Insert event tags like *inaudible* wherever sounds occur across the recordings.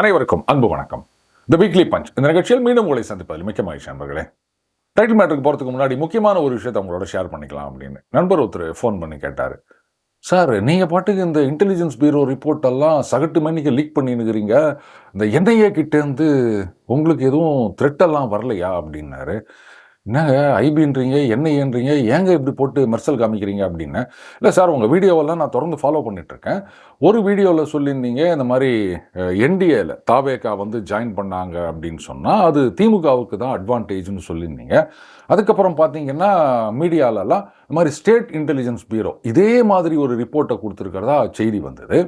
அனைவருக்கும் அன்பு வணக்கம். த வீக்லி பஞ்ச் இந்த நிகழ்ச்சியில் மீண்டும் உங்களை சந்திப்பதில் மிக்க மகிழ்ச்சி நண்பர்களே. டைட்டில் மேட்டருக்கு போகிறதுக்கு முன்னாடி முக்கியமான ஒரு விஷயத்தை உங்களோட ஷேர் பண்ணிக்கலாம் அப்படின்னு நண்பர் ஒருத்தர் ஃபோன் பண்ணி கேட்டார். சார் நீங்கள் பாட்டுக்கு இந்த இன்டெலிஜென்ஸ் பியூரோ ரிப்போர்ட் எல்லாம் சகட்டு மணிக்கு லீக் பண்ணினுக்கிறீங்க இந்த என்ஐஏ கிட்டேருந்து உங்களுக்கு எதுவும் த்ரெட்டெல்லாம் வரலையா? அப்படின்னாரு. என்னங்க ஐபின்றீங்க என்ஐஏன்றீங்க ஏங்க இப்படி போட்டு மெர்சல் காமிக்கிறீங்க அப்படின்னு இல்லை சார் உங்கள் வீடியோவெல்லாம் நான் தொடர்ந்து ஃபாலோ பண்ணிகிட்ருக்கேன் ஒரு வீடியோவில் சொல்லியிருந்தீங்க இந்த மாதிரி என்டிஏல தாவேகா வந்து ஜாயின் பண்ணாங்க அப்படின்னு சொன்னால் அது திமுகவுக்கு தான் அட்வான்டேஜ்னு சொல்லியிருந்தீங்க. அதுக்கப்புறம் பார்த்தீங்கன்னா மீடியாலலாம் இந்த மாதிரி ஸ்டேட் இன்டெலிஜென்ஸ் பியூரோ இதே மாதிரி ஒரு ரிப்போர்ட்டை கொடுத்துருக்கிறதா செய்தி வந்தது.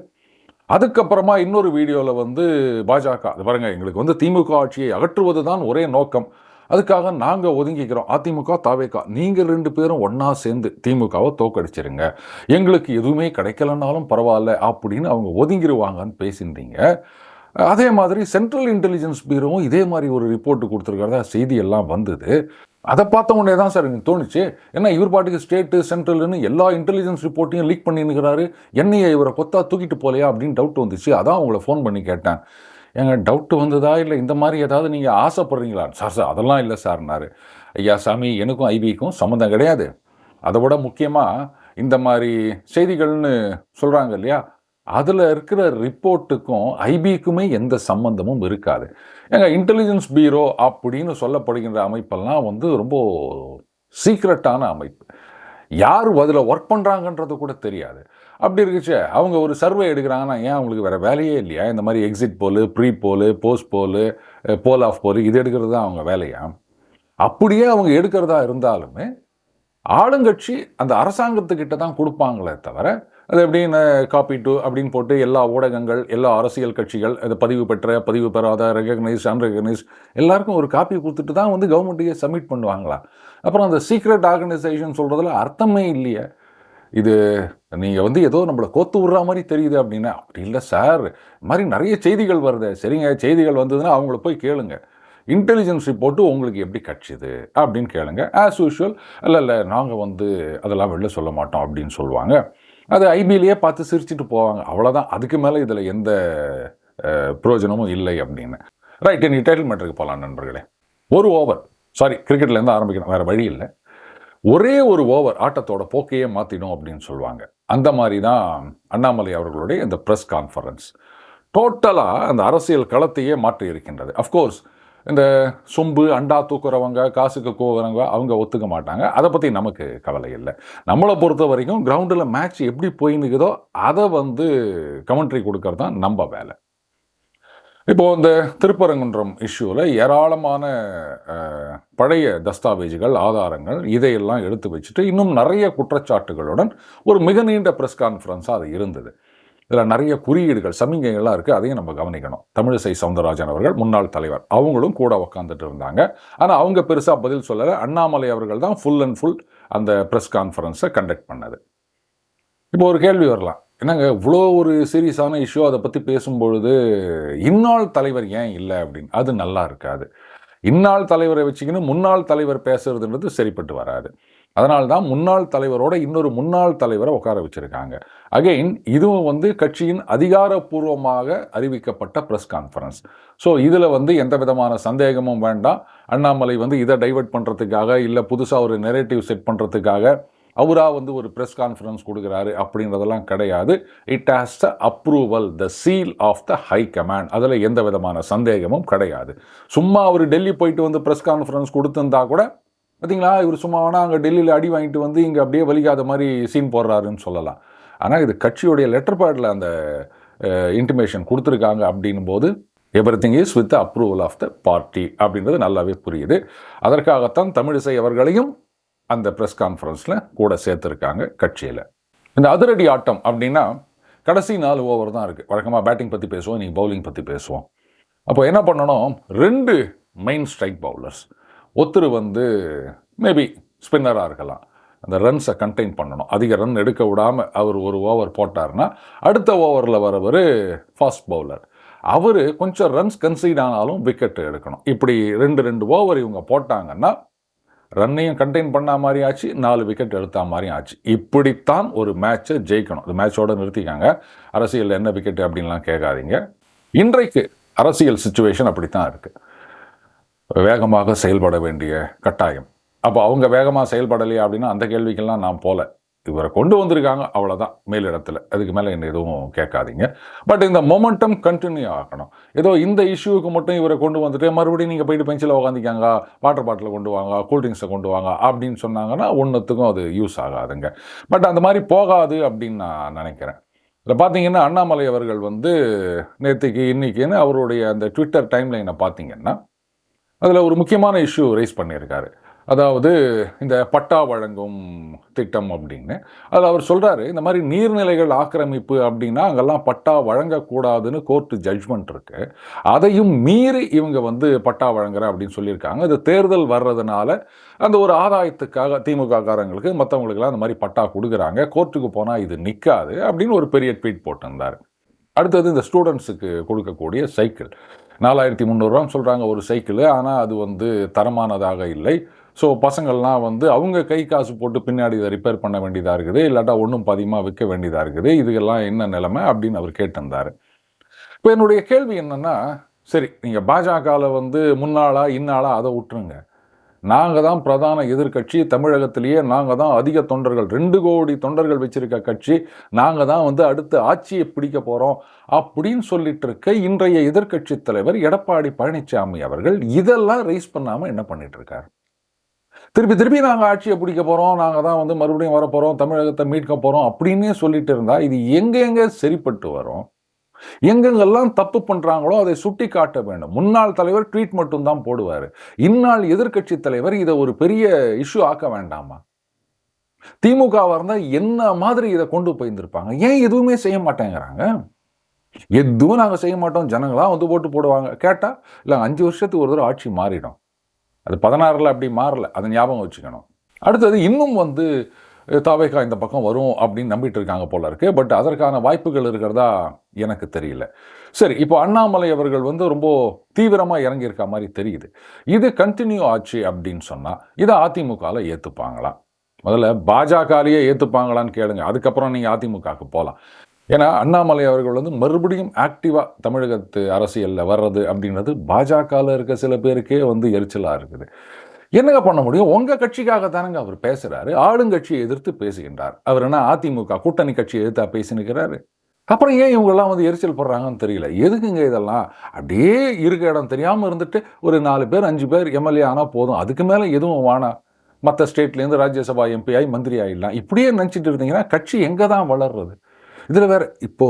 அதுக்கப்புறமா இன்னொரு வீடியோவில் வந்து பாஜக அது எங்களுக்கு வந்து திமுக ஆட்சியை அகற்றுவது தான் ஒரே நோக்கம். அதுக்காக நாங்கள் ஒதுங்கிக்கிறோம். அதிமுக தாவேகா நீங்கள் ரெண்டு பேரும் ஒன்றா சேர்ந்து திமுகவை தோக்கடிச்சிருங்க. எங்களுக்கு எதுவுமே கிடைக்கலனாலும் பரவாயில்ல அப்படின்னு அவங்க ஒதுங்கிடுவாங்கன்னு பேசியிருந்தீங்க அதே மாதிரி சென்ட்ரல் இன்டெலிஜென்ஸ் பியூரோவும் இதே மாதிரி ஒரு ரிப்போர்ட் கொடுத்துருக்கிறதா செய்தி எல்லாம் வந்தது. அதை பார்த்த உடனே தான் சார் எனக்கு தோணுச்சு. ஏன்னா இவர் பாட்டுக்கு ஸ்டேட்டு சென்ட்ரல்னு எல்லா இன்டெலிஜென்ஸ் ரிப்போர்ட்டையும் லீக் பண்ணிருக்கிறாரு என்னைய இவரை கொத்தா தூக்கிட்டு போலையா அப்படின்னு டவுட் வந்துச்சு. அதான் உங்களை ஃபோன் பண்ணி கேட்டேன். ஏங்க டவுட்டு வந்ததா? இல்லை இந்த மாதிரி ஏதாவது நீங்கள் ஆசைப்படுறீங்களா? சார் சார் அதெல்லாம் இல்லை சார்னாரு. ஐயா சாமி எனக்கும் ஐபிக்கும் சம்மந்தம் கிடையாது. அதை விட முக்கியமாக இந்த மாதிரி செய்திகள்னு சொல்கிறாங்க இல்லையா? அதில் இருக்கிற ரிப்போர்ட்டுக்கும் ஐபிக்குமே எந்த சம்பந்தமும் இருக்காது. ஏங்க இன்டெலிஜென்ஸ் பீரோ அப்படின்னு சொல்லப்படுகின்ற அமைப்பெல்லாம் வந்து ரொம்ப சீக்ரெட்டான அமைப்பு. யார் அதில் ஒர்க் பண்ணுறாங்கன்றது கூட தெரியாது. அப்படி இருக்குச்சு. அவங்க ஒரு சர்வே எடுக்கிறாங்கன்னா ஏன் அவங்களுக்கு வேறு வேலையே இல்லையா? இந்த மாதிரி exit Bholu pre Bholu post Bholu pole of போலு இது எடுக்கிறது தான் அவங்க வேலையா? அப்படியே அவங்க எடுக்கிறதா இருந்தாலுமே ஆளுங்கட்சி அந்த அரசாங்கத்துக்கிட்ட தான் கொடுப்பாங்களே தவிர அது எப்படின்னு காப்பி டூ அப்படின்னு போட்டு எல்லா ஊடகங்கள் எல்லா அரசியல் கட்சிகள் அது பதிவு பெற்ற பதிவு பெறாத ரெகக்னைஸ் அன்ரெகனைஸ் எல்லாருக்கும் ஒரு காப்பி கொடுத்துட்டு தான் வந்து கவர்மெண்ட்டுக்கே சப்மிட் பண்ணுவாங்களா? அப்புறம் அந்த சீக்ரெட் ஆர்கனைசேஷன் சொல்கிறதுல அர்த்தமே இல்லையே. இது நீங்கள் வந்து ஏதோ நம்மளை கோத்து விடுற மாதிரி தெரியுது அப்படின்னா அப்படி இல்லை சார். மாதிரி நிறைய செய்திகள் வருது. சரிங்க செய்திகள் வந்ததுன்னா அவங்கள போய் கேளுங்க. இன்டெலிஜென்ஸ் ரிப்போர்ட்டு உங்களுக்கு எப்படி கிடச்சிது அப்படின்னு கேளுங்க. ஆஸ் யூஷுவல் இல்லை இல்லை நாங்கள் வந்து அதெல்லாம் வெளில சொல்ல மாட்டோம் அப்படின்னு சொல்லுவாங்க. அது ஐபியிலேயே பார்த்து சிரிச்சுட்டு போவாங்க. அவ்வளோதான் அதுக்கு மேலே இதில் எந்த பிரயோஜனமும் இல்லை அப்படின்னு. ரைட் நீ டைட்டில் மேட்டருக்கு போகலாம் நண்பர்களே. ஒரு ஓவர் சாரி கிரிக்கெட்லேருந்து ஆரம்பிக்கணும். வேறு வழி இல்லை. ஒரே ஒரு ஓவர் ஆட்டத்தோட போக்கையே மாற்றிடும் அப்படின்னு சொல்லுவாங்க. அந்த மாதிரி தான் அண்ணாமலை அவர்களுடைய இந்த ப்ரெஸ் கான்ஃபரன்ஸ் டோட்டலாக அந்த அரசியல் களத்தையே மாற்றி இருக்கின்றது. அஃப்கோர்ஸ் இந்த சொம்பு அண்டா தூக்குறவங்க காசுக்கு கோகுறவங்க அவங்க ஒத்துக்க மாட்டாங்க. அதை பற்றி நமக்கு கவலை இல்லை. நம்மளை பொறுத்த வரைக்கும் கிரவுண்டில் மேட்ச் எப்படி போயின்னுக்குதோ அதை வந்து கமெண்ட்ரி கொடுக்கறது தான் நம்ம வேலை. இப்போது இந்த திருப்பரங்குன்றம் இஷ்யூவில் ஏராளமான பழைய தஸ்தாவேஜுகள் ஆதாரங்கள் இதையெல்லாம் எடுத்து வச்சுட்டு இன்னும் நிறைய குற்றச்சாட்டுகளுடன் ஒரு மிக நீண்ட ப்ரெஸ் கான்ஃபரன்ஸாக அது இருந்தது. இதில் நிறைய குறியீடுகள் சமிகைகள்லாம் இருக்குது அதையும் நம்ம கவனிக்கணும். தமிழிசை சவுந்தரராஜன் அவர்கள் முன்னாள் தலைவர். அவங்களும் கூட உக்காந்துட்டு இருந்தாங்க. ஆனால் அவங்க பெருசாக பதில் சொல்லலை. அண்ணாமலை அவர்கள் தான் ஃபுல் அண்ட் ஃபுல் அந்த ப்ரெஸ் கான்ஃபரன்ஸை கண்டக்ட் பண்ணது. இப்போ ஒரு கேள்வி வரலாம். என்னங்க இவ்வளோ ஒரு சீரியஸான இஷ்யூ அதை பற்றி பேசும்பொழுது இந்நாள் தலைவர் ஏன் இல்லை அப்படின்னு அது நல்லா இருக்காது. இந்நாள் தலைவரை வச்சுக்கின்னு முன்னாள் தலைவர் பேசுறதுன்றது சரிப்பட்டு வராது. அதனால தான் முன்னாள் தலைவரோட இன்னொரு முன்னாள் தலைவரை உட்கார வச்சுருக்காங்க. அகைன் இதுவும் வந்து கட்சியின் அதிகாரப்பூர்வமாக அறிவிக்கப்பட்ட ப்ரெஸ் கான்ஃபரன்ஸ் ஸோ இதில் வந்து எந்த விதமான சந்தேகமும் வேண்டாம். அண்ணாமலை வந்து இதை டைவர்ட் பண்ணுறதுக்காக இல்லை புதுசாக ஒரு நெரேட்டிவ் செட் பண்ணுறதுக்காக அவராக வந்து ஒரு ப்ரெஸ் கான்ஃபரன்ஸ் கொடுக்குறாரு அப்படின்றதெல்லாம் கிடையாது. It has the approval the seal of the high command அதில் எந்த விதமான சந்தேகமும் கிடையாது. சும்மா அவர் டெல்லி போயிட்டு வந்து ப்ரெஸ் கான்ஃபரன்ஸ் கொடுத்துருந்தா கூட பார்த்தீங்களா இவர் சும்மா வேணா அங்கே டெல்லியில் அடி வாங்கிட்டு வந்து இங்கே அப்படியே வலிக்காத மாதிரி சீன் போடுறாருன்னு சொல்லலாம். ஆனால் இது கட்சியுடைய லெட்டர் பேடில் அந்த இன்டிமேஷன் கொடுத்துருக்காங்க அப்படின்னும் போது everything is with approval of the party அப்படின்றது நல்லாவே புரியுது. அதற்காகத்தான் தமிழிசை அவர்களையும் அந்த ப்ரெஸ் கான்ஃபரன்ஸில் கூட சேர்த்துருக்காங்க கட்சியில். இந்த அதிரடி ஆட்டம் அப்படின்னா கடைசி நாலு ஓவர் தான் இருக்குது வழக்கமாக பேட்டிங் பற்றி பேசுவோம் இன்றைக்கி பவுலிங் பற்றி பேசுவோம். அப்போ என்ன பண்ணணும்? ரெண்டு மெயின் ஸ்ட்ரைக் பவுலர்ஸ் ஒருத்தர் வந்து மேபி ஸ்பின்னராக இருக்கலாம். அந்த ரன்ஸை கண்டெயின் பண்ணணும். அதிக ரன் எடுக்க விடாமல் அவர் ஒரு ஓவர் போட்டார்னா அடுத்த ஓவரில் வரவர் ஃபாஸ்ட் பவுலர் அவர் கொஞ்சம் ரன்ஸ் கன்சீட் ஆனாலும் விக்கெட் எடுக்கணும். இப்படி ரெண்டு ரெண்டு ஓவர் இவங்க போட்டாங்கன்னா ரன்னையும் கண்டெயின் பண்ண மாதிரி ஆச்சு நாலு விக்கெட் எடுத்த மாதிரியும் ஆச்சு. இப்படித்தான் ஒரு மேட்சை ஜெயிக்கணும். அந்த மேட்சோட நிறுத்திக்காங்க. அரசியலில் என்ன விக்கெட் அப்படின்லாம் கேட்காதீங்க. இன்றைக்கு அரசியல் சுச்சுவேஷன் அப்படித்தான் இருக்குது வேகமாக செயல்பட வேண்டிய கட்டாயம். அப்போ அவங்க வேகமாக செயல்படலையா அப்படின்னா அந்த கேள்விக்கெல்லாம் நான் போகல இவரை கொண்டு வந்திருக்காங்க அவ்வளோதான் மேலிடத்தில் அதுக்கு மேலே என்ன எதுவும் கேட்காதீங்க. பட் இந்த மொமெண்டம் கண்டினியூ ஆகணும். ஏதோ இந்த இஷ்யூவுக்கு மட்டும் இவரை கொண்டு வந்துட்டு மறுபடியும் நீங்கள் போயிட்டு பெஞ்சில் உட்காந்துக்காங்க வாட்டர் பாட்டில் கொண்டு வாங்க கூல்ட்ரிங்க்ஸை கொண்டு வாங்க அப்படின்னு சொன்னாங்கன்னா ஒன்றுத்துக்கும் அது யூஸ் ஆகாதுங்க. பட் அந்த மாதிரி போகாது அப்படின்னு நான் நினைக்கிறேன். இதில் பார்த்தீங்கன்னா அண்ணாமலை அவர்கள் வந்து நேற்றுக்கு இன்னைக்குன்னு அவருடைய அந்த ட்விட்டர் டைம்லைனை பார்த்தீங்கன்னா அதில் ஒரு முக்கியமான இஷ்யூ ரைஸ் பண்ணியிருக்காரு. அதாவது இந்த பட்டா வழங்கும் திட்டம் அப்படின்னு. அது அவர் சொல்கிறாரு இந்த மாதிரி நீர்நிலைகள் ஆக்கிரமிப்பு அப்படின்னா அங்கெல்லாம் பட்டா வழங்கக்கூடாதுன்னு கோர்ட்டு ஜட்ஜ்மெண்ட் இருக்குது அதையும் மீறி இவங்க வந்து பட்டா வழங்குற அப்படின்னு சொல்லியிருக்காங்க. இந்த தேர்தல் வர்றதுனால அந்த ஒரு ஆதாயத்துக்காக திமுக காரங்களுக்கு மற்றவங்களுக்குலாம் அந்த மாதிரி பட்டா கொடுக்குறாங்க. கோர்ட்டுக்கு போனால் இது நிற்காது அப்படின்னு ஒரு பெரிய ட்வீட் போட்டிருந்தார். அடுத்தது இந்த ஸ்டூடெண்ட்ஸுக்கு கொடுக்கக்கூடிய சைக்கிள். நாலாயிரத்தி முந்நூறுரூவான்னு சொல்கிறாங்க ஒரு சைக்கிள். ஆனால் அது வந்து தரமானதாக இல்லை. ஸோ பசங்கள்லாம் வந்து அவங்க கை காசு போட்டு பின்னாடி இதை ரிப்பேர் பண்ண வேண்டியதாக இருக்குது. இல்லாட்டா ஒன்றும் பதிகமாக விற்க வேண்டியதாக இருக்குது. இதுக்கெல்லாம் என்ன நிலைமை அப்படின்னு அவர் கேட்டிருந்தார். இப்போ என்னுடைய கேள்வி என்னென்னா சரி நீங்கள் பாஜகவில் வந்து முன்னாளா இன்னாளா அதை விட்டுருங்க. நாங்கள் தான் பிரதான எதிர்க்கட்சி தமிழகத்திலேயே நாங்கள் தான் அதிக தொண்டர்கள் ரெண்டு கோடி தொண்டர்கள் வச்சிருக்க கட்சி நாங்கள் தான் வந்து அடுத்து ஆட்சியை பிடிக்க போகிறோம் அப்படின்னு சொல்லிட்டு இருக்க இன்றைய எதிர்க்கட்சி தலைவர் எடப்பாடி பழனிசாமி அவர்கள் இதெல்லாம் ரைஸ் பண்ணாமல் என்ன பண்ணிட்டு இருக்காரு? திருப்பி திருப்பி நாங்கள் ஆட்சியை பிடிக்க போகிறோம் நாங்கள் தான் வந்து மறுபடியும் வர போகிறோம் தமிழகத்தை மீட்க போகிறோம் அப்படின்னே சொல்லிட்டு இருந்தால் இது எங்கெங்கே சரிப்பட்டு வரும்? எங்கெங்கெல்லாம் தப்பு பண்ணுறாங்களோ அதை சுட்டி காட்ட வேண்டும். முன்னாள் தலைவர் ட்வீட் மட்டும் தான் போடுவார். இந்நாள் எதிர்க்கட்சி தலைவர் இதை ஒரு பெரிய இஷ்யூ ஆக்க வேண்டாமா? திமுகவாக இருந்தால் என்ன மாதிரி இதை கொண்டு போயிருந்திருப்பாங்க? ஏன் எதுவுமே செய்ய மாட்டேங்கிறாங்க? எதுவும் நாங்கள் செய்ய மாட்டோம். ஜனங்களாக வந்து போட்டு போடுவாங்க. கேட்டால் இல்லை அஞ்சு வருஷத்துக்கு ஒரு தடவை ஆட்சி மாறிடும். அது பதினாறில் அப்படி மாறல. அதை ஞாபகம் வச்சுக்கணும். அடுத்தது இன்னும் வந்து தாவேகா இந்த பக்கம் வரும் அப்படின்னு நம்பிட்டு இருக்காங்க போல இருக்கு. பட் அதற்கான வாய்ப்புகள் இருக்கிறதா எனக்கு தெரியல. சரி இப்போ அண்ணாமலை அவர்கள் வந்து ரொம்ப தீவிரமாக இறங்கியிருக்க மாதிரி தெரியுது. இது கண்டினியூ ஆச்சு அப்படின்னு சொன்னால் இதை அதிமுகவில் ஏற்றுப்பாங்களா முதல்ல பாஜகலேயே ஏற்றுப்பாங்களான்னு கேளுங்க. அதுக்கப்புறம் நீங்கள் அதிமுகவுக்கு போகலாம் ஏன்னா அண்ணாமலை அவர்கள் வந்து மறுபடியும் ஆக்டிவாக தமிழகத்து அரசியலில் வர்றது அப்படின்றது பாஜகவில் இருக்க சில பேருக்கே வந்து எரிச்சலாக இருக்குது. என்னங்க பண்ண முடியும்? உங்கள் கட்சிக்காக தானங்க அவர் பேசுகிறாரு ஆளுங்கட்சியை எதிர்த்து பேசுகின்றார். அவர் என்ன அதிமுக கூட்டணி கட்சியை எதிர்த்தா பேசினுக்கிறாரு. அப்புறம் ஏன் இவங்கெல்லாம் வந்து எரிச்சல் போடுறாங்கன்னு தெரியல. எதுக்குங்க இதெல்லாம்? அப்படியே இருக்க இடம் தெரியாமல் இருந்துட்டு ஒரு நாலு பேர் அஞ்சு பேர் எம்எல்ஏ ஆனால் போதும். அதுக்கு மேலே எதுவும் வானா? மற்ற ஸ்டேட்லேருந்து ராஜ்யசபா எம்பி ஆகி மந்திரி ஆகிடலாம் இப்படியே நினச்சிட்டு இருந்தீங்கன்னா கட்சி எங்கே தான் வளர்றது? இதில் வேற இப்போ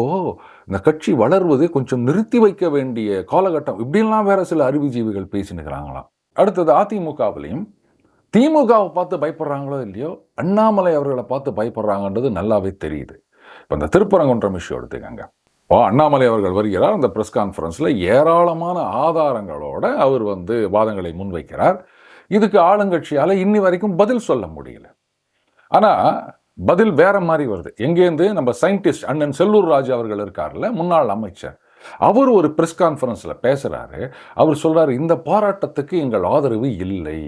இந்த கட்சி வளர்வது கொஞ்சம் நிறுத்தி வைக்க வேண்டிய காலகட்டம் இப்படிலாம் வேற சில அறிவுஜீவிகள் பேசினுக்கிறாங்களாம். அடுத்தது அதிமுகவிலையும் திமுகவை பார்த்து பயப்படுறாங்களோ இல்லையோ அண்ணாமலை அவர்களை பார்த்து பயப்படுறாங்கன்றது நல்லாவே தெரியுது. இப்போ இந்த திருப்பரங்குன்றம் இஷ்யூ எடுத்துக்கங்க. இப்போ அண்ணாமலை அவர்கள் வருகிறார் அந்த ப்ரெஸ் கான்ஃபரன்ஸில் ஏராளமான ஆதாரங்களோட அவர் வந்து வாதங்களை முன்வைக்கிறார். இதுக்கு ஆளுங்கட்சியால் இன்னி வரைக்கும் பதில் சொல்ல முடியல. ஆனால் பதில் வேற மாதிரி வருது. எங்கேருந்து நம்ம சயின்டிஸ்ட் அண்ணன் செல்லூர் ராஜு அவர்கள் இருக்கார்ல முன்னாள் அமைச்சர். அவர் ஒரு ப்ரெஸ் கான்ஃபரன்ஸில் பேசுகிறாரு அவர் சொல்கிறாரு இந்த போராட்டத்துக்கு எங்கள் ஆதரவு இல்லை.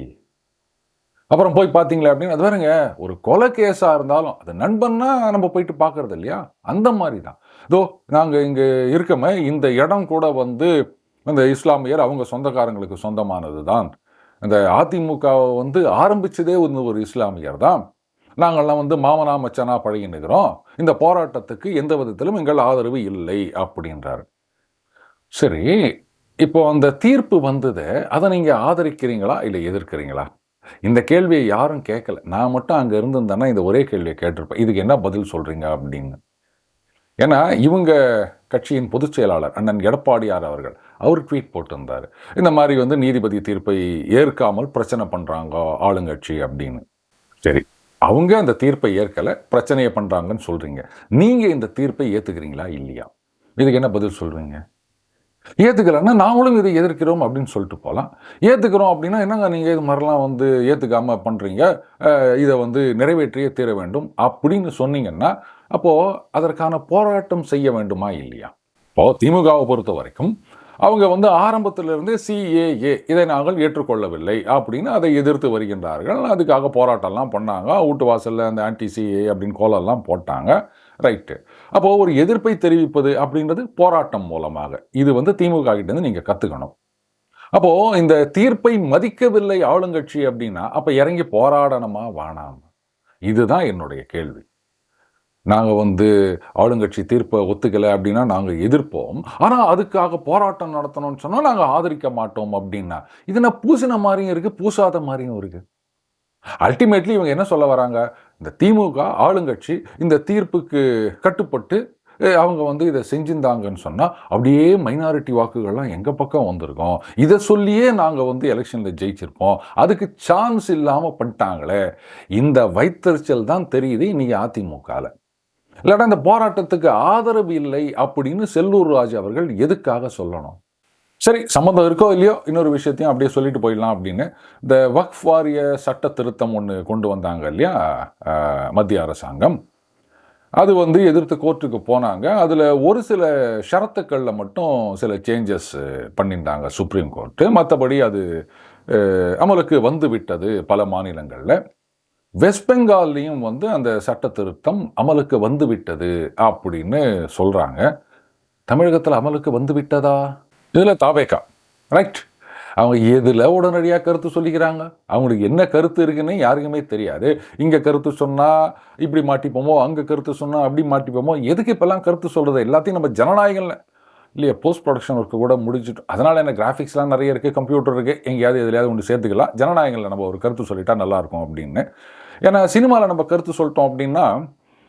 அப்புறம் போய் பார்த்தீங்களா அப்படின்னு அது வேறுங்க ஒரு கொலை கேஸாக இருந்தாலும் அது நண்பன்னா நம்ம போயிட்டு பார்க்குறது இல்லையா? அந்த மாதிரி தான். இதோ நாங்கள் இங்கே இருக்கமே இந்த இடம் கூட வந்து இந்த இஸ்லாமியர் அவங்க சொந்தக்காரங்களுக்கு சொந்தமானது தான். இந்த அதிமுக வந்து ஆரம்பிச்சதே வந்து ஒரு இஸ்லாமியர் தான். நாங்கள்லாம் வந்து மாமனா மச்சனா பழகினுக்கிறோம் இந்த போராட்டத்துக்கு எந்த விதத்திலும் எங்கள் ஆதரவு இல்லை அப்படின்றார். சரி இப்போ அந்த தீர்ப்பு வந்தது அதை நீங்கள் ஆதரிக்கிறீங்களா இல்லை எதிர்க்கிறீங்களா? இந்த கேள்வியை யாரும் கேட்கல. நான் மட்டும் அங்கே இருந்திருந்தேன்னா இந்த ஒரே கேள்வியை கேட்டிருப்பேன். இதுக்கு என்ன பதில் சொல்கிறீங்க அப்படின்னு. ஏன்னா இவங்க கட்சியின் பொதுச் செயலாளர் அண்ணன் எடப்பாடியார் அவர்கள் அவர் ட்வீட் போட்டிருந்தார். இந்த மாதிரி வந்து நீதிபதி தீர்ப்பை ஏற்காமல் பிரச்சனை பண்ணுறாங்க ஆளுங்கட்சி அப்படின்னு. சரி. அவங்க அந்த தீர்ப்பை ஏற்கலை பிரச்சனையை பண்ணுறாங்கன்னு சொல்கிறீங்க நீங்கள் இந்த தீர்ப்பை ஏற்றுக்கிறீங்களா இல்லையா? இதுக்கு என்ன பதில் சொல்கிறீங்க ஏற்றுக்கலன்னா நாங்களும் இதை எதிர்க்கிறோம் அப்படின்னு சொல்லிட்டு போகலாம் ஏற்றுக்கிறோம் அப்படின்னா என்னங்க நீங்கள் இது மாதிரிலாம் வந்து ஏற்றுக்காமல் பண்ணுறீங்க இதை வந்து நிறைவேற்றியே தீர வேண்டும் அப்படின்னு சொன்னீங்கன்னா அப்போது அதற்கான போராட்டம் செய்ய வேண்டுமா இல்லையா? இப்போது திமுகவை பொறுத்த வரைக்கும் அவங்க வந்து ஆரம்பத்திலிருந்து சிஏஏ இதை நாங்கள் ஏற்றுக்கொள்ளவில்லை அப்படின்னு அதை எதிர்த்து வருகின்றார்கள். அதுக்காக போராட்டம்லாம் பண்ணாங்க. வீட்டு வாசலில் அந்த ஆன்டி சிஏ அப்படின்னு கோலெல்லாம் போட்டாங்க. ரைட்டு அப்போது ஒரு எதிர்ப்பை தெரிவிப்பது அப்படின்றது போராட்டம் மூலமாக. இது வந்து திமுக கிட்டேருந்து நீங்கள் கற்றுக்கணும் அப்போது இந்த தீர்ப்பை மதிக்கவில்லை ஆளுங்கட்சி அப்படின்னா அப்போ இறங்கி போராடணுமா? வேணாம். இதுதான் என்னுடைய கேள்வி. நாங்கள் வந்து ஆளுங்கட்சி தீர்ப்பை ஒத்துக்கலை அப்படின்னா நாங்கள் எதிர்ப்போம். ஆனால் அதுக்காக போராட்டம் நடத்தணும்னு சொன்னால் நாங்கள் ஆதரிக்க மாட்டோம் அப்படின்னா இது நான் பூசின மாதிரியும் இருக்குது பூசாத மாதிரியும் இருக்குது அல்டிமேட்லி இவங்க என்ன சொல்ல வராங்க? இந்த திமுக ஆளுங்கட்சி இந்த தீர்ப்புக்கு கட்டுப்பட்டு அவங்க வந்து இதை செஞ்சிருந்தாங்கன்னு சொன்னால் அப்படியே மைனாரிட்டி வாக்குகள்லாம் எங்கள் பக்கம் வந்திருக்கோம்? இதை சொல்லியே நாங்கள் வந்து எலெக்ஷனில் ஜெயிச்சிருப்போம். அதுக்கு சான்ஸ் இல்லாமல் பண்ணிட்டாங்களே. இந்த வைத்தறிச்சல் தான் தெரியுது இன்றைக்கி அதிமுகவில் இல்லாட்டா இந்த போராட்டத்துக்கு ஆதரவு இல்லை அப்படின்னு செல்லூர் ராஜ் அவர்கள் எதுக்காக சொல்லணும்? சரி சம்மந்தம் இருக்கோ இல்லையோ இன்னொரு விஷயத்தையும் அப்படியே சொல்லிட்டு போயிடலாம் அப்படின்னு இந்த வக்ஃப் வாரிய சட்ட திருத்தம் ஒன்று கொண்டு வந்தாங்க இல்லையா? மத்திய அரசாங்கம். அது வந்து எதிர்த்து கோர்ட்டுக்கு போனாங்க. அதில் ஒரு சில ஷரத்துக்களில் மட்டும் சில சேஞ்சஸ் பண்ணியிருந்தாங்க சுப்ரீம் கோர்ட்டு மற்றபடி அது அமலுக்கு வந்து விட்டது பல மாநிலங்களில். வெஸ்ட் பெங்கால்லையும் வந்து அந்த சட்ட திருத்தம் அமலுக்கு வந்து விட்டது அப்படின்னு சொல்கிறாங்க தமிழகத்தில் அமலுக்கு வந்து விட்டதா இதில் தாவேக்கா. ரைட் அவங்க எதில் உடனடியாக கருத்து சொல்லிக்கிறாங்க? அவங்களுக்கு என்ன கருத்து இருக்குன்னு யாருக்குமே தெரியாது. இங்கே கருத்து சொன்னால் இப்படி மாட்டிப்போமோ அங்கே கருத்து சொன்னால் அப்படி மாட்டிப்போமோ எதுக்கு இப்போல்லாம் கருத்து சொல்கிறது எல்லாத்தையும் நம்ம ஜனநாயகம்ல. இல்லையா போஸ்ட் ப்ரொடக்ஷன் ஒர்க்கு கூட முடிச்சுட்டு அதனால் என்ன கிராஃபிக்ஸ்லாம் நிறைய இருக்குது கம்ப்யூட்டர் இருக்குது எங்கேயாவது எதுலையாவது ஒன்று சேர்த்துக்கலாம். ஜனநாயகங்களில் நம்ம ஒரு கருத்து சொல்லிட்டா நல்லாயிருக்கும் அப்படின்னு. ஏன்னா சினிமாவில் நம்ம கருத்து சொல்லிட்டோம் அப்படின்னா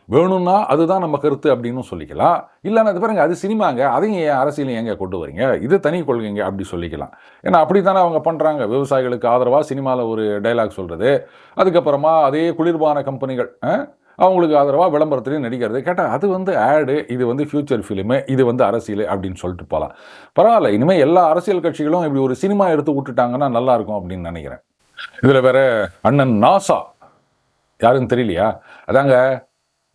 வேணும்னா அதுதான் நம்ம கருத்து அப்படின்னு சொல்லிக்கலாம். இல்லைன்னா அது பாருங்க அது சினிமாங்க. அதையும் ஏன் அரசியலையும் எங்கே கொண்டு வரீங்க? இது தனி கொள்கைங்க அப்படி சொல்லிக்கலாம். ஏன்னா அப்படி தானே அவங்க பண்ணுறாங்க விவசாயிகளுக்கு ஆதரவாக சினிமாவில் ஒரு டைலாக் சொல்கிறது அதுக்கப்புறமா அதே குளிர்பான கம்பெனிகள் அவங்களுக்கு ஆதரவாக விளம்பரத்துலேயும் நடிக்கிறது. கேட்டால் அது வந்து ஆடு இது வந்து ஃபியூச்சர் ஃபிலிமு இது வந்து அரசியல் அப்படின்னு சொல்லிட்டு போகலாம் பரவாயில்ல இனிமேல் எல்லா அரசியல் கட்சிகளும் இப்படி ஒரு சினிமா எடுத்து விட்டுட்டாங்கன்னா நல்லா இருக்கும் அப்படின்னு நினைக்கிறேன். இதில் வேற அண்ணன் நாசா யாருன்னு தெரியலையா? அதாங்க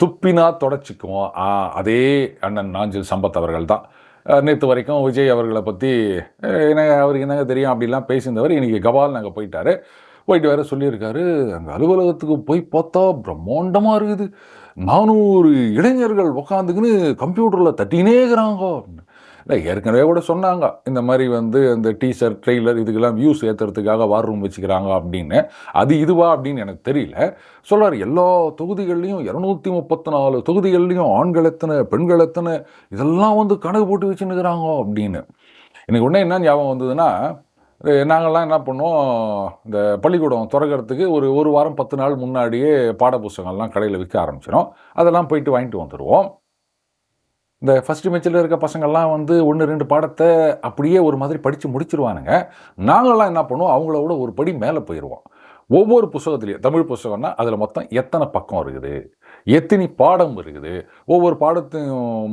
துப்பினா தொடச்சிக்குவோம். ஆ, அதே அண்ணன் நாஞ்சில் சம்பத் அவர்கள் தான். நேற்று வரைக்கும் விஜய் அவர்களை பற்றி என்ன அவருக்கு என்னங்க தெரியும்? அப்படிலாம் பேசியிருந்தவர். இன்றைக்கி கபால் நாங்கள் போயிட்டாரு. போயிட்டு வேற சொல்லியிருக்காரு. அங்கே அலுவலகத்துக்கு போய் பார்த்தா பிரம்மாண்டமாக இருக்குது. நானூறு இளைஞர்கள் உக்காந்துக்குன்னு கம்ப்யூட்டரில் தட்டினே இருக்கிறாங்க. அப்படின்னு. இல்லை ஏற்கனவே கூட சொன்னாங்க. இந்த மாதிரி வந்து இந்த டீசர் ட்ரெய்லர் இதுக்கெல்லாம் வியூஸ் ஏற்றுறதுக்காக வார் ரூம் வச்சுக்கிறாங்க அப்படின்னு. அது இதுவா அப்படின்னு எனக்கு தெரியல. சொல்கிறார் எல்லா தொகுதிகள்லையும் இரநூத்தி முப்பத்தி நாலு தொகுதிகள்லையும் ஆண்கள் எத்தனை பெண்கள் எத்தனை இதெல்லாம் வந்து கணக்கு போட்டு வச்சுன்னுக்குறாங்க அப்படின்னு. எனக்கு உடனே என்ன ஞாபகம் வந்ததுன்னா நாங்கள்லாம் என்ன பண்ணுவோம் இந்த பள்ளிக்கூடம் திறக்கிறதுக்கு ஒரு ஒரு வாரம் பத்து நாள் முன்னாடியே பாட புஸ்தகங்கள்லாம் கடையில் விற்க ஆரம்பிச்சிடும் அதெல்லாம் போயிட்டு வாங்கிட்டு வந்துடுவோம் இந்த ஃபஸ்ட்டு பெஞ்சில் இருக்க பசங்கள்லாம் வந்து ஒன்று ரெண்டு பாடத்தை அப்படியே ஒரு மாதிரி படித்து முடிச்சிருவானுங்க. நாங்களெல்லாம் என்ன பண்ணுவோம்? அவங்கள விட ஒரு படி மேலே போயிடுவோம் ஒவ்வொரு புஸ்தகத்துலேயும் தமிழ் புஸ்தகம்னா அதில் மொத்தம் எத்தனை பக்கம் இருக்குது? எத்தனை பாடம் இருக்குது? ஒவ்வொரு பாடத்தின்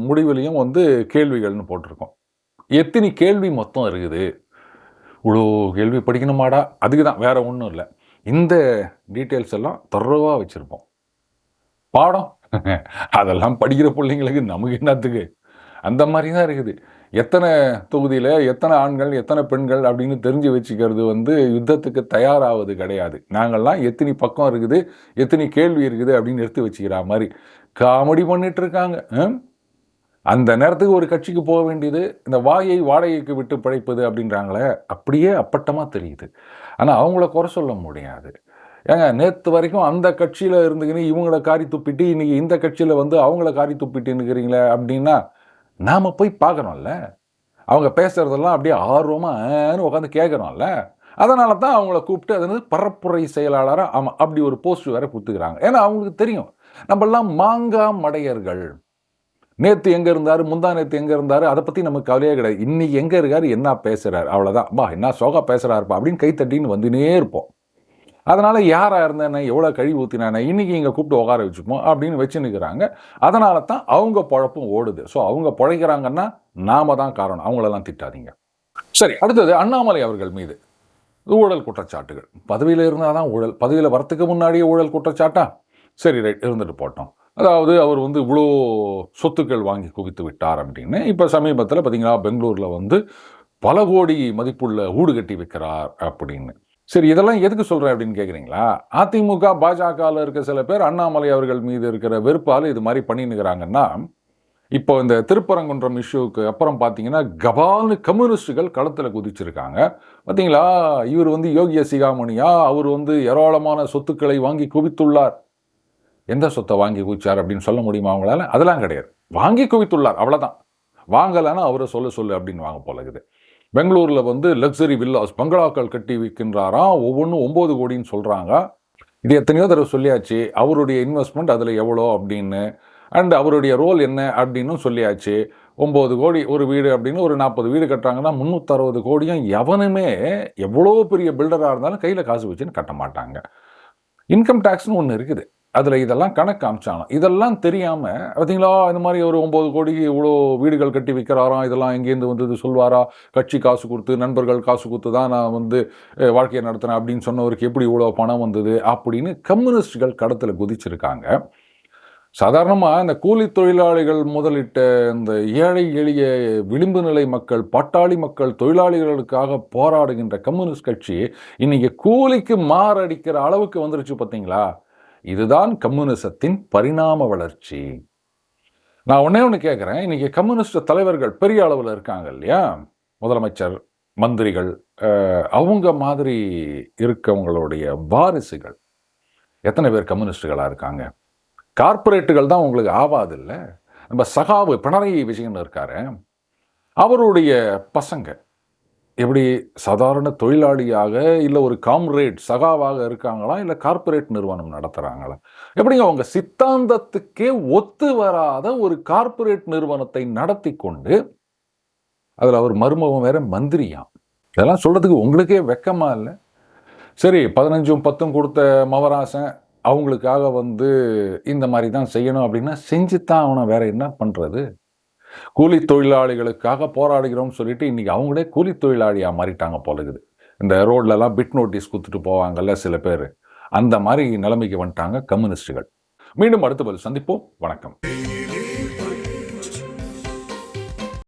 முடிவுலையும் வந்து கேள்விகள்னு போட்டிருக்கோம். எத்தனை கேள்வி மொத்தம் இருக்குது? இவ்வளோ கேள்வி படிக்கணுமாடா? அதுக்கு தான் வேறு ஒன்றும் இல்லை. இந்த டீட்டெயில்ஸ் எல்லாம் தரோவாக வச்சுருப்போம். பாடம் *laughs* அதெல்லாம் படிக்கிற பிள்ளைங்களுக்கு நமக்கு என்னத்துக்கு? அந்த மாதிரி தான் இருக்குது. எத்தனை தொகுதியில் எத்தனை ஆண்கள் எத்தனை பெண்கள் அப்படின்னு தெரிஞ்சு வச்சுக்கிறது வந்து யுத்தத்துக்கு தயாராவது கிடையாது. நாங்கள்லாம் எத்தனை பக்கம் இருக்குது எத்தனை கேள்வி இருக்குது அப்படின்னு எடுத்து வச்சுக்கிற மாதிரி காமெடி பண்ணிட்டு இருக்காங்க அந்த நேரத்துக்கு ஒரு கட்சிக்கு போக வேண்டியது இந்த வாயை வாடகைக்கு விட்டு பிழைப்பது அப்படின்றாங்களே அப்படியே அப்பட்டமாக தெரியுது. ஆனால் அவங்கள குறை சொல்ல முடியாது. ஏங்க நேற்று வரைக்கும் அந்த கட்சியில் இருந்துக்கின்னு இவங்கள காரி துப்பிட்டு இன்றைக்கி இந்த கட்சியில் வந்து அவங்கள காரி துப்பிட்டுன்னுக்கிறீங்களே அப்படின்னா நாம் போய் பார்க்கணும்ல. அவங்க பேசுகிறதெல்லாம் அப்படியே ஆர்வமாக உட்காந்து கேட்குறோம்ல அதனால தான் அவங்கள கூப்பிட்டு அது வந்து பரப்புரை செயலாளராக ஆமாம் அப்படி ஒரு போஸ்ட் வேறு கொடுத்துக்கிறாங்க. ஏன்னா அவங்களுக்கு தெரியும் நம்மெல்லாம் மாங்கா மடையர்கள். நேற்று எங்கே இருந்தார் முந்தா நேற்று எங்கே இருந்தார் அதை பற்றி நமக்கு கவலையே கிடையாது. இன்றைக்கி எங்கே இருக்கார் என்ன பேசுகிறார் அவ்வளோதான் பா என்ன சோகா பேசுகிறாருப்பா அப்படின்னு கைத்தட்டின்னு வந்துனே இருப்போம். அதனால் யாராக இருந்தேன் எவ்வளோ கழிவு ஊற்றினானே இன்றைக்கி இங்கே கூப்பிட்டு உட்கார வச்சுப்போம் அப்படின்னு வச்சு நிற்கிறாங்க அதனால தான் அவங்க பழப்பும் ஓடுது. ஸோ அவங்க பழைக்கிறாங்கன்னா நாம தான் காரணம். அவங்களெல்லாம் திட்டாதீங்க. சரி அடுத்தது அண்ணாமலை அவர்கள் மீது ஊழல் குற்றச்சாட்டுகள். பதவியில் இருந்தால் தான் ஊழல் பதவியில் வரத்துக்கு முன்னாடியே ஊழல் குற்றச்சாட்டா? சரி ரைட் இருந்துட்டு போட்டோம். அதாவது அவர் வந்து இவ்வளோ சொத்துக்கள் வாங்கி குவித்து விட்டார் அப்படின்னு. இப்போ சமீபத்தில் பார்த்தீங்கன்னா பெங்களூரில் வந்து பல கோடி மதிப்புள்ள ஊடு கட்டி வைக்கிறார் அப்படின்னு. சரி இதெல்லாம் எதுக்கு சொல்கிறேன் அப்படின்னு கேட்குறீங்களா அதிமுக பாஜகவில் இருக்க சில பேர் அண்ணாமலை அவர்கள் மீது இருக்கிற வெறுப்பால் இது மாதிரி பண்ணினுக்கிறாங்கன்னா இப்போ இந்த திருப்பரங்குன்றம் இஷ்யூக்கு அப்புறம் பார்த்தீங்கன்னா கபால்னு கம்யூனிஸ்டுகள் களத்தில் குதிச்சிருக்காங்க. பார்த்தீங்களா இவர் வந்து யோகிய சிகாமணியா? அவர் வந்து ஏராளமான சொத்துக்களை வாங்கி குவித்துள்ளார். எந்த சொத்தை வாங்கி குவிச்சார் அப்படின்னு சொல்ல முடியுமா அவங்களால? அதெல்லாம் கிடையாது. வாங்கி குவித்துள்ளார் அவ்வளோதான் வாங்கலைன்னா அவரை சொல்ல சொல்லு அப்படின்னு வாங்க போலகுது பெங்களூரில் வந்து லக்ஸரி வில்லாஸ் பங்களாக்கள் கட்டி விற்கின்றாராம் ஒவ்வொன்றும் ஒம்பது கோடின்னு சொல்கிறாங்க இது எத்தனையோ தடவை சொல்லியாச்சு. அவருடைய இன்வெஸ்ட்மெண்ட் அதில் எவ்வளோ அப்படின்னு அண்ட் அவருடைய ரோல் என்ன அப்படின்னு சொல்லியாச்சு. ஒம்பது கோடி ஒரு வீடு அப்படின்னு ஒரு நாற்பது வீடு கட்டுறாங்கன்னா முந்நூற்றறுபது கோடியும் எவனுமே எவ்வளோ பெரிய பில்டராக இருந்தாலும் கையில் காசு வச்சுன்னு கட்ட மாட்டாங்க. இன்கம் டேக்ஸ்னு ஒன்று இருக்குது. அதில் இதெல்லாம் கணக்கு காமிச்சாங்க இதெல்லாம் தெரியாமல் பார்த்தீங்களா இந்த மாதிரி ஒரு ஒம்பது கோடிக்கு இவ்வளோ வீடுகள் கட்டி விற்கிறாராம் இதெல்லாம் எங்கேருந்து வந்தது சொல்வாரா? கட்சி காசு கொடுத்து நண்பர்கள் காசு கொடுத்து தான் நான் வந்து வாழ்க்கையை நடத்துகிறேன் அப்படின்னு சொன்னவருக்கு எப்படி இவ்வளோ பணம் வந்தது? அப்படின்னு கம்யூனிஸ்டுகள் கடத்தில் குதிச்சிருக்காங்க. சாதாரணமாக இந்த கூலி தொழிலாளிகள் முதலிட்ட இந்த ஏழை எளிய விளிம்பு நிலை மக்கள் பட்டாளி மக்கள் தொழிலாளிகளுக்காக போராடுகின்ற கம்யூனிஸ்ட் கட்சி இன்றைக்கி கூலிக்கு மாரடிக்கிற அளவுக்கு வந்துருச்சு பார்த்தீங்களா இதுதான் கம்யூனிசத்தின் பரிணாம வளர்ச்சி. நான் ஒண்ணே ஒன்று கேட்குறேன் இன்னைக்கு கம்யூனிஸ்ட் தலைவர்கள் பெரிய அளவில் இருக்காங்க இல்லையா? முதலமைச்சர் மந்திரிகள் அவங்க மாதிரி இருக்கவங்களுடைய வாரிசுகள். எத்தனை பேர் கம்யூனிஸ்டுகளாக இருக்காங்க? கார்ப்பரேட்டுகள் தான் உங்களுக்கு ஆவாது இல்லை? நம்ம சகாவு பினராயி விஜயன் இருக்காரு. அவருடைய பசங்க எப்படி சாதாரண தொழிலாளியாக இல்லை ஒரு காம்ரேட் சகாவாக இருக்காங்களா? இல்லை கார்ப்பரேட் நிறுவனம் நடத்துகிறாங்களா எப்படிங்க அவங்க சித்தாந்தத்துக்கே ஒத்து வராத ஒரு கார்ப்பரேட் நிறுவனத்தை நடத்தி கொண்டு அதில் அவர் மருமகம் வேற மந்திரியாம். இதெல்லாம் சொல்கிறதுக்கு உங்களுக்கே வெக்கமாக இல்லை? சரி பதினஞ்சும் பத்தும் கொடுத்த மவராசன் அவங்களுக்காக வந்து இந்த மாதிரி தான் செய்யணும் அப்படின்னா செஞ்சு தான் அவனை வேற என்ன பண்ணுறது கூலி தொழிலாளிகளுக்காக போராடுகிறோம்னு சொல்லிட்டு இன்னைக்கு அவங்களே கூலி தொழிலாளியா மாறிட்டாங்க போலகுது இந்த ரோட்லலாம் பிட் நோட்டீஸ் கொடுத்துட்டு போவாங்கல்ல சில பேர். அந்த மாதிரி நிலைமைக்கு வந்துட்டாங்க கம்யூனிஸ்டுகள். மீண்டும் அடுத்த பதில் சந்திப்போம். வணக்கம்.